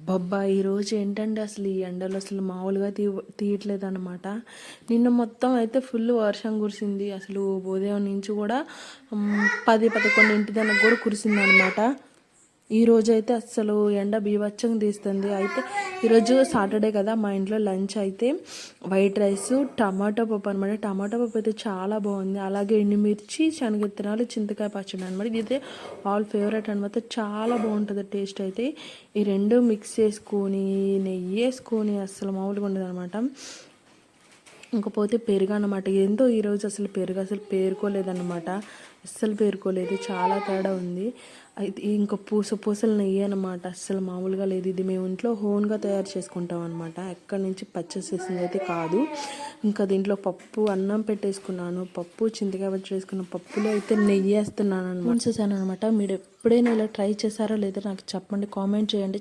బబ్బా ఈరోజు ఏంటంటే అసలు ఈ ఎండలు? అసలు మామూలుగా తీ తీయట్లేదు అనమాట నిన్న మొత్తం అయితే ఫుల్ వర్షం కురిసింది. అసలు ఉదయం నుంచి కూడా పది పది పదకొండింటి దానికి కూడా కురిసింది అనమాట ఈరోజు అయితే అస్సలు ఎండ బీభత్సంగా తీస్తుంది. అయితే ఈరోజు సాటర్డే కదా మా ఇంట్లో లంచ్ అయితే వైట్ రైస్ టమాటో పప్పు అనమాట టమాటో పప్పు అయితే చాలా బాగుంది. అలాగే ఎండుమిర్చి శనగెత్తనాలు చింతకాయ పచ్చడి అనమాట ఇది ఆల్ ఫేవరెట్ అనమాట చాలా బాగుంటుంది టేస్ట్ అయితే. ఈ రెండు మిక్స్ చేసుకొని నెయ్యి వేసుకొని అస్సలు మామూలుగా ఉండదు అనమాట ఇంకపోతే పెరుగు అనమాట ఏందో ఈరోజు అసలు పెరుగు అసలు పేరుకోలేదన్నమాట. అస్సలు పేరుకోలేదు. చాలా తేడా ఉంది. అయితే ఇంక పూస పూసలు నెయ్యి అనమాట అస్సలు మామూలుగా లేదు. ఇది మేము ఇంట్లో హోన్గా తయారు చేసుకుంటాం అనమాట ఎక్కడి నుంచి పర్చేస్ చేసింది అయితే కాదు. ఇంకా దీంట్లో పప్పు అన్నం పెట్టేసుకున్నాను. పప్పు చింతకాయ పచ్చి వేసుకున్న పప్పులో అయితే నెయ్యి వేస్తున్నాను అనమాట అనమాట మీరు ఎప్పుడైనా ఇలా ట్రై చేశారో? లేదో నాకు చెప్పండి. కామెంట్ చేయండి.